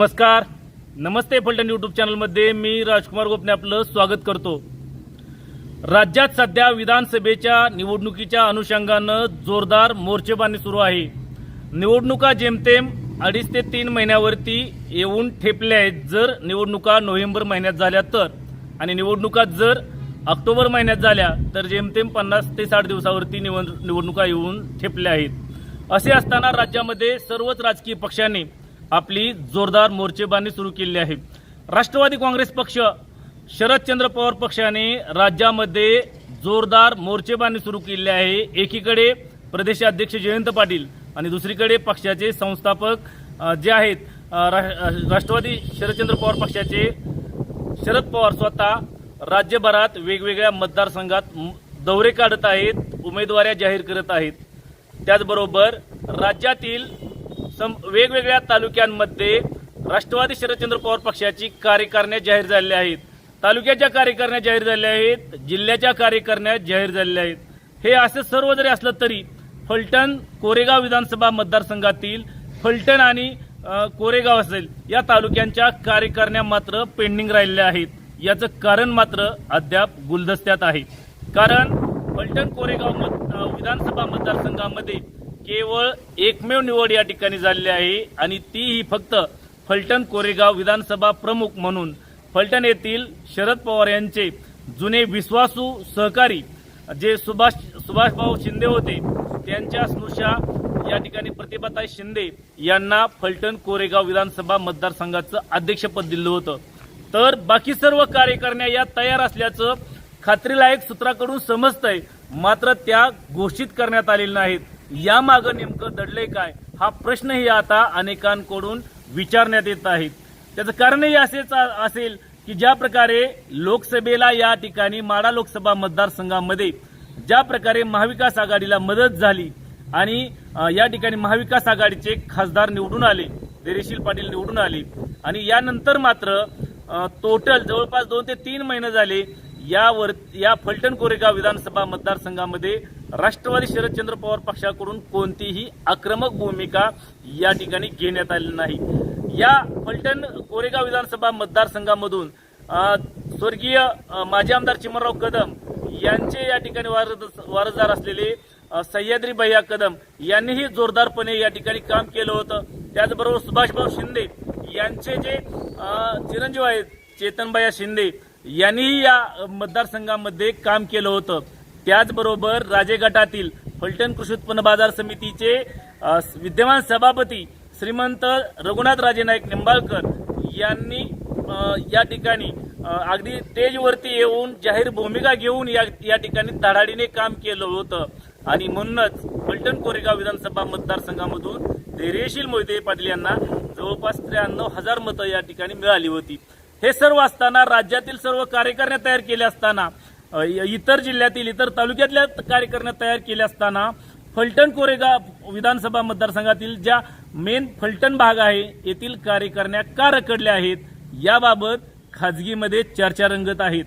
नमस्कार. नमस्ते फलटण यूट्यूब चॅनलमध्ये मी राजकुमार गोपने आपलं स्वागत करतो. राज्यात सध्या विधानसभेच्या निवडणुकीच्या अनुषंगानं जोरदार मोर्चेबांधणी सुरू आहे. निवडणुका जेमतेम अडीच ते तीन महिन्यावरती येऊन ठेपल्या आहेत. जर निवडणुका नोव्हेंबर महिन्यात झाल्या तर. आणि निवडणुका जर ऑक्टोबर महिन्यात झाल्या तर जेमतेम पन्नास ते साठ दिवसावरती निवड निवडणुका येऊन ठेपल्या आहेत. असे असताना राज्यामध्ये सर्वच राजकीय पक्षांनी आपली जोरदार मोर्चेबांधणी सुरू केली आहे. राष्ट्रवादी काँग्रेस पक्ष शरदचंद्र पवार पक्षाने राज्यामध्ये जोरदार मोर्चेबांधणी सुरू केली आहे. एकीकडे प्रदेशाध्यक्ष जयंत पाटील आणि दुसरीकडे पक्षाचे संस्थापक जे आहेत राष्ट्रवादी शरदचंद्र पवार पक्षाचे शरद पवार स्वतः राज्यभरात वेगवेगळ्या मतदारसंघात दौरे काढत आहेत उमेदवाऱ्या जाहीर करत आहेत. त्याचबरोबर राज्यातील सम वेगवेगळ्या तालुक्यांमध्ये राष्ट्रवादी शरदचंद्र पवार पक्षाची कार्यकारिण्या जाहीर झालेल्या आहेत. तालुक्याच्या कार्यकारिण्या जाहीर झालेल्या आहेत जिल्ह्याच्या कार्यकारिण्या जाहीर झालेल्या आहेत. हे असं सर्व जरी असलं तरी फलटण कोरेगाव विधानसभा मतदारसंघातील फलटण आणि कोरेगाव असेल या तालुक्यांच्या कार्यकारिण्या मात्र पेंडिंग राहिलेल्या आहेत. याचं कारण मात्र अद्याप गुलदस्त्यात आहे. कारण फलटण कोरेगाव मत विधानसभा मतदारसंघामध्ये केवळ एकमेव निवड या ठिकाणी झालेली आहे आणि तीही फक्त फलटण कोरेगाव विधानसभा प्रमुख म्हणून फलटण येथील शरद पवार यांचे जुने विश्वासू सहकारी जे सुभाष सुभाषभाऊ शिंदे होते त्यांच्या स्नुषा या ठिकाणी प्रतिभाताई शिंदे यांना फलटण कोरेगाव विधानसभा मतदारसंघाचं अध्यक्षपद दिलं होतं. तर बाकी सर्व कार्यकारिण्या या तयार असल्याचं खात्रीलायक सूत्राकडून समजतंय मात्र त्या घोषित करण्यात आलेल्या नाहीत. यामागं नेमकं दडलंय काय? हा प्रश्नही आता अनेकांकडून विचारण्यात येत आहेत त्याचं कारणही असेच असेल की ज्या प्रकारे लोकसभेला या ठिकाणी माडा लोकसभा मतदारसंघामध्ये ज्या प्रकारे महाविकास आघाडीला मदत झाली आणि या ठिकाणी महाविकास आघाडीचे खासदार निवडून आले धैर्यशील पाटील निवडून आले आणि यानंतर मात्र टोटल जवळपास दोन ते तीन महिने झाले यावर या फलटण कोरेगाव विधानसभा मतदारसंघामध्ये राष्ट्रवादी शरदचंद्र पवार पक्षाकडून कोणतीही आक्रमक भूमिका या ठिकाणी घेण्यात आली नाही. या फलटण कोरेगाव विधानसभा मतदारसंघामधून स्वर्गीय माजी आमदार चिमनराव कदम यांचे या ठिकाणी वारसदार असलेले सह्याद्री भैया कदम यांनीही जोरदारपणे या ठिकाणी काम केलं होतं. त्याचबरोबर सुभाषभाऊ शिंदे यांचे जे चिरंजीव आहेत चेतनभैया शिंदे यांनीही या मतदारसंघामध्ये काम केलं होतं. त्याचबरोबर राजे गटातील फलटण कृषी उत्पन्न बाजार समितीचे विद्यमान सभापती श्रीमंत रघुनाथ राजे नाईक निंबाळकर यांनी या ठिकाणी अगदी स्टेजवरती येऊन जाहीर भूमिका घेऊन या या ठिकाणी धडाडीने काम केलं होतं. आणि म्हणूनच फलटण कोरेगाव विधानसभा मतदारसंघामधून धैर्यशील मोहिते पाटील यांना जवळपास त्र्याण्णव हजार मतं या ठिकाणी मिळाली होती. हे सर्व असताना राज्यातील सर्व कार्यकारिण्या तयार केल्या असताना इतर जिल्ह्यातील इतर तालुक्यातल्या कार्यकरण्या तयार केल्या असताना फलटण कोरेगाव विधानसभा मतदारसंघातील ज्या मेन फलटण भाग आहे येथील कार्यकरण्या का रखडल्या आहेत याबाबत खाजगीमध्ये चर्चा रंगत आहेत.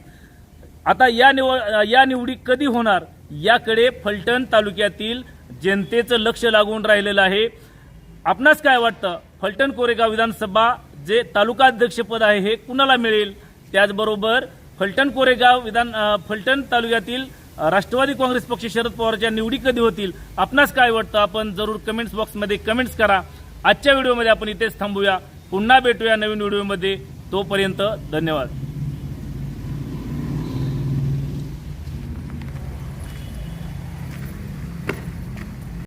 आता या निवड या निवडी कधी होणार याकडे फलटण तालुक्यातील जनतेचं लक्ष लागून राहिलेलं आहे. आपणास काय वाटतं? फलटण कोरेगाव विधानसभा जे तालुका अध्यक्षपद आहे हे कुणाला मिळेल? त्याचबरोबर फलटण कोरेगाव विधान फलटण तालुक्यातील राष्ट्रवादी काँग्रेस पक्ष शरद पवारच्या निवडी कधी होतील? आपणास काय वाटतं? आपण जरूर कमेंट्स बॉक्समध्ये कमेंट्स करा. आजच्या व्हिडिओमध्ये आपण इथेच थांबूया. पुन्हा भेटूया नवीन व्हिडिओमध्ये तोपर्यंत धन्यवाद.